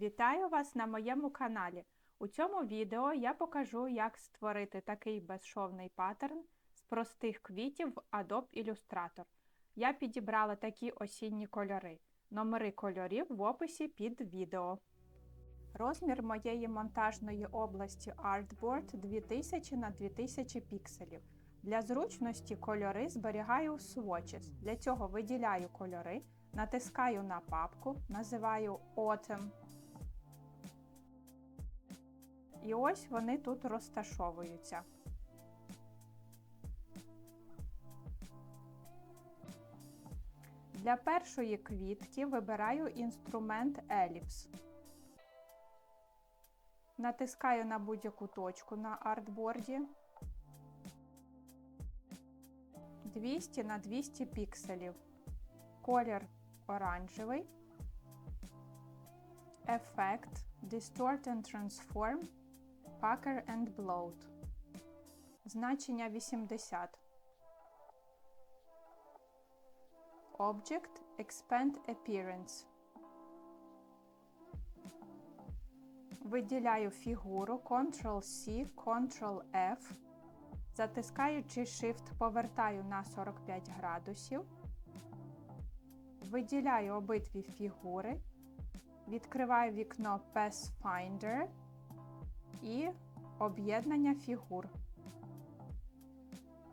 Вітаю вас на моєму каналі. У цьому відео я покажу, як створити такий безшовний паттерн з простих квітів в Adobe Illustrator. Я підібрала такі осінні кольори. Номери кольорів в описі під відео. Розмір моєї монтажної області Artboard 2000 на 2000 пікселів. Для зручності кольори зберігаю в Swatches. Для цього виділяю кольори, натискаю на папку, називаю Autumn. І ось вони тут розташовуються. Для першої квітки вибираю інструмент Ellipse. Натискаю на будь-яку точку на артборді. 200 на 200 пікселів. Колір оранжевий. Ефект Distort and Transform Pucker and Bloat. Значення 80. Object Expand Appearance. Виділяю фігуру Ctrl-C, Ctrl-F. Затискаючи Shift, повертаю на 45 градусів. Виділяю обидві фігури. Відкриваю вікно Pathfinder і об'єднання фігур.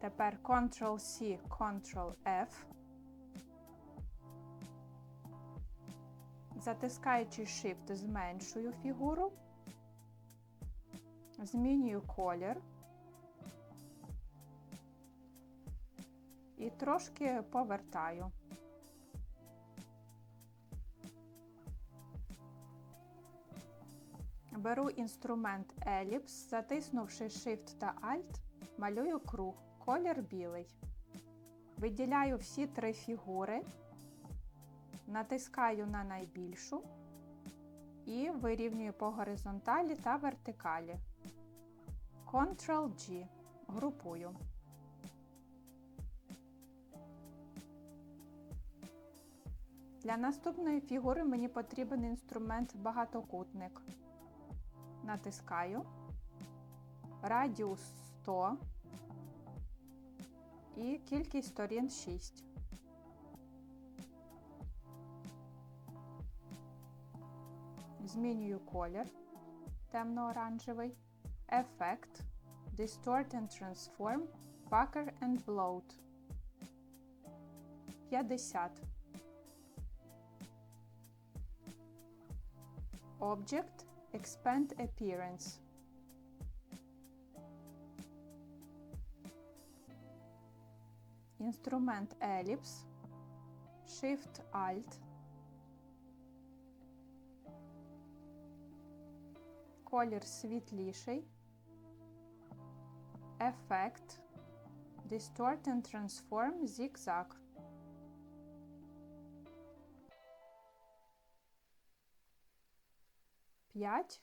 Тепер Ctrl-C, Ctrl-F. Затискаючи Shift, зменшую фігуру, змінюю колір і трошки повертаю. Беру інструмент Ellipse, затиснувши Shift та Alt, малюю круг, колір білий. Виділяю всі три фігури, натискаю на найбільшу і вирівнюю по горизонталі та вертикалі. Ctrl-G. Групую. Для наступної фігури мені потрібен інструмент багатокутник. Натискаю. Радіус 100 і кількість сторін 6. Змінюю колір темно-оранжевий. Ефект Distort and Transform Pucker and Bloat 50. Object Expand Appearance. Інструмент Ellipse, Shift Alt, колір світліший, Ефект, Distort and Transform Zigzag. П'ять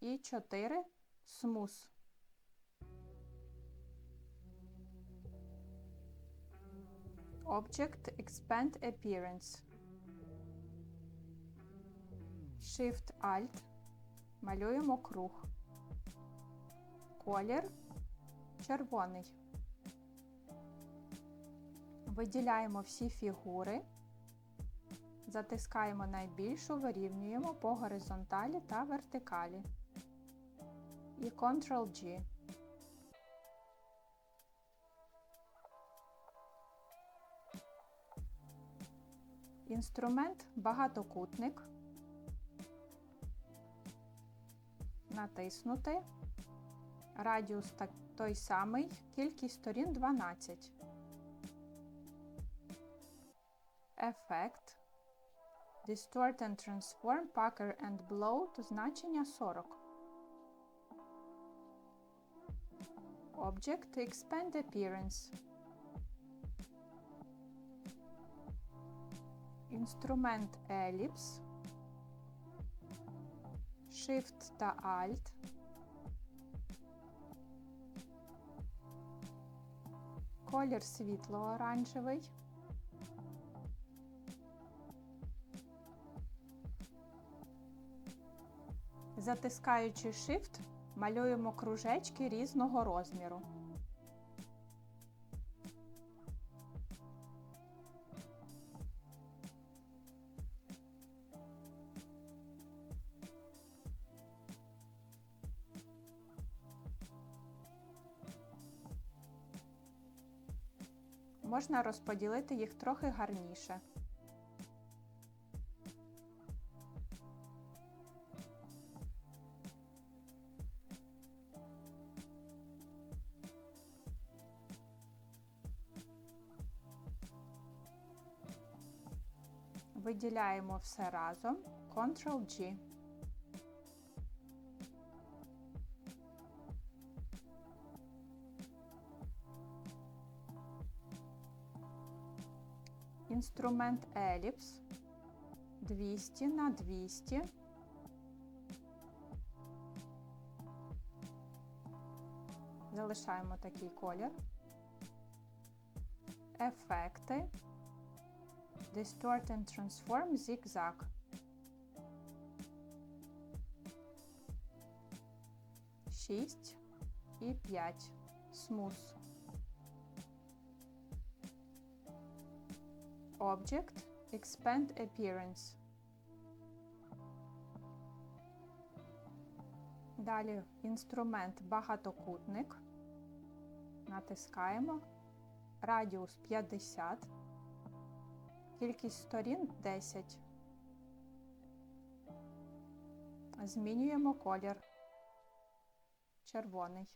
і чотири смус. Object Expand Appearance. Shift Alt. Малюємо круг. Колір червоний. Виділяємо всі фігури. Затискаємо найбільшу, вирівнюємо по горизонталі та вертикалі. І Ctrl-G. Інструмент багатокутник. Натиснути. Радіус той самий, кількість сторін 12. Ефект. Distort and Transform Pucker and Bloat значення 40. Object Expand Appearance. Інструмент Ellipse. Shift та Alt. Колір світло-оранжевий. Затискаючи Shift, малюємо кружечки різного розміру. Можна розподілити їх трохи гарніше. Виділяємо все разом Ctrl-G. Інструмент Еліпс 200 на 200. Залишаємо такий колір. Ефекти. Distort and Transform Zigzag. Шість і п'ять. Smooth. Object Expand Appearance. Далі інструмент багатокутник. Натискаємо. Радіус 50. Кількість сторін 10. Змінюємо колір. Червоний.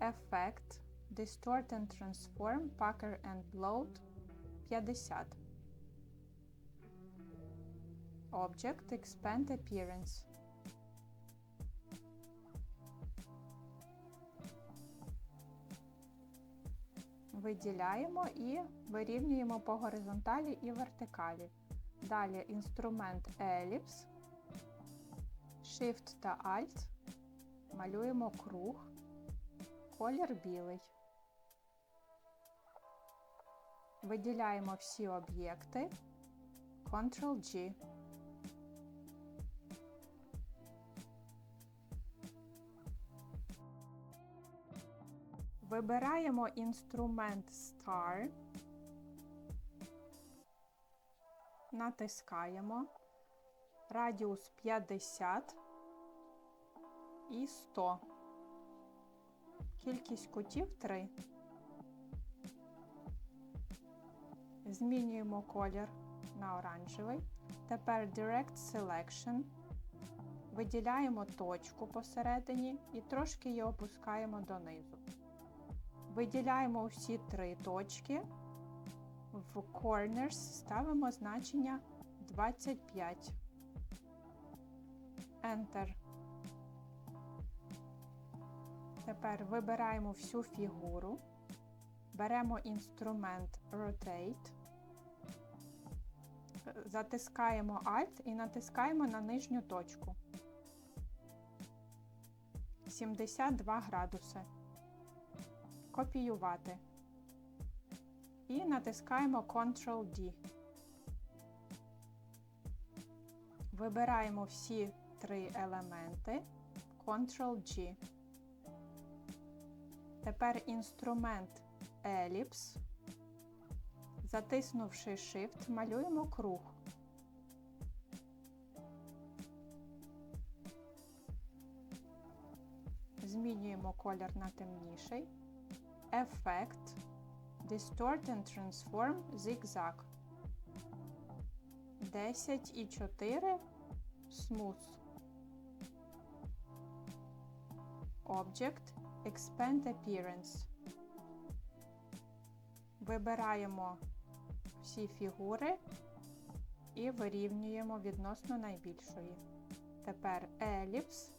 Ефект Distort and Transform Pucker and Bloat 50. Object Expand Appearance. Виділяємо і вирівнюємо по горизонталі і вертикалі. Далі інструмент Ellipse, Shift та Alt. Малюємо круг, колір білий. Виділяємо всі об'єкти, Ctrl-G. Вибираємо інструмент Star, натискаємо радіус 50 і 100. Кількість кутів 3. Змінюємо колір на оранжевий. Тепер Direct Selection. Виділяємо точку посередині і трошки її опускаємо донизу. Виділяємо всі три точки. В Corners ставимо значення 25. Enter. Тепер вибираємо всю фігуру. Беремо інструмент Rotate. Затискаємо Alt і натискаємо на нижню точку. 72 градуси копіювати. І натискаємо Ctrl-D. Вибираємо всі три елементи Ctrl-G. Тепер інструмент Ellipse. Затиснувши Shift, малюємо круг. Змінюємо колір на темніший. Effect Distort and Transform Zigzag 10 і 4 Smooth Object Expand Appearance. Вибираємо всі фігури і вирівнюємо відносно найбільшої. Тепер Ellipse.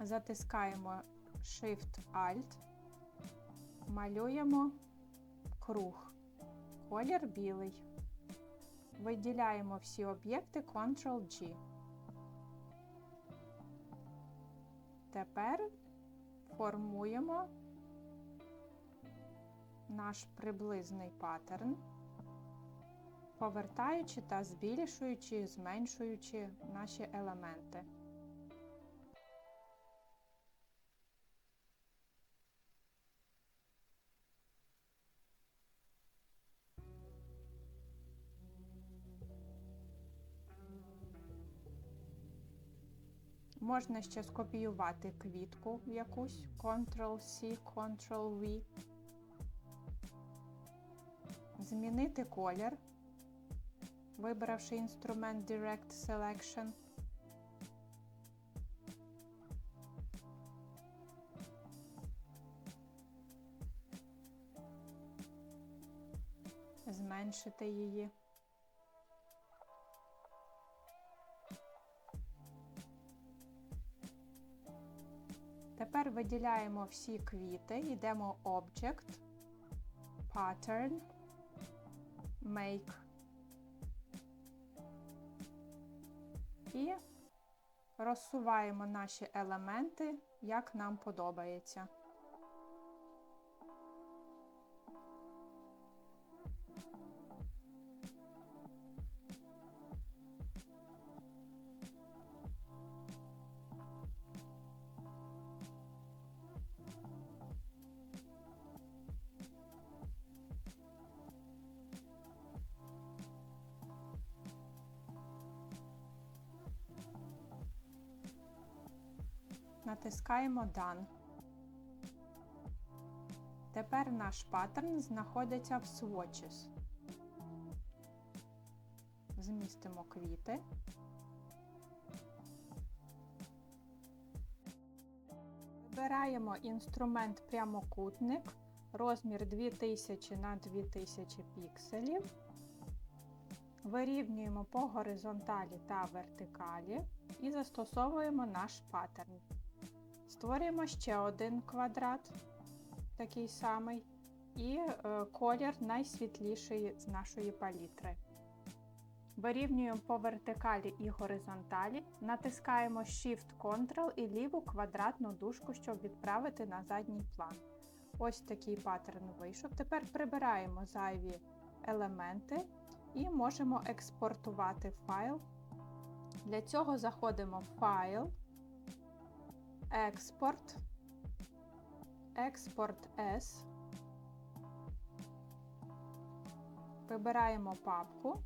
Затискаємо Shift-Alt малюємо круг, колір білий. Виділяємо всі об'єкти Ctrl-G. Тепер формуємо наш приблизний паттерн. повертаючи та збільшуючи, зменшуючи наші елементи. Можна ще скопіювати квітку якусь Ctrl-C, Ctrl-V. Змінити колір, вибравши інструмент Direct Selection. Зменшити її. Тепер виділяємо всі квіти, йдемо Object, Pattern, Make і розсуваємо наші елементи, як нам подобається. Натискаємо Done. Тепер наш паттерн знаходиться в Swatches. Змістимо квіти. Вибираємо інструмент прямокутник, розмір 2000 на 2000 пікселів. Вирівнюємо по горизонталі та вертикалі і застосовуємо наш паттерн. Створюємо ще один квадрат, такий самий, і е, колір найсвітліший з нашої палітри. Вирівнюємо по вертикалі і горизонталі, натискаємо Shift-Ctrl і ліву квадратну дужку, щоб відправити на задній план. Ось такий паттерн вийшов. Тепер прибираємо зайві елементи і можемо експортувати файл. Для цього заходимо в файл, експорт, експорт S, вибираємо папку,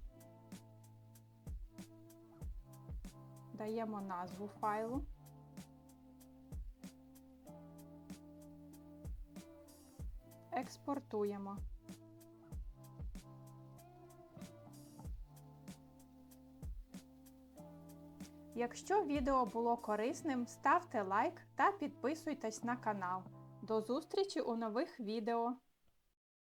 даємо назву файлу. Експортуємо. Якщо відео було корисним, ставте лайк та підписуйтесь на канал. До зустрічі у нових відео!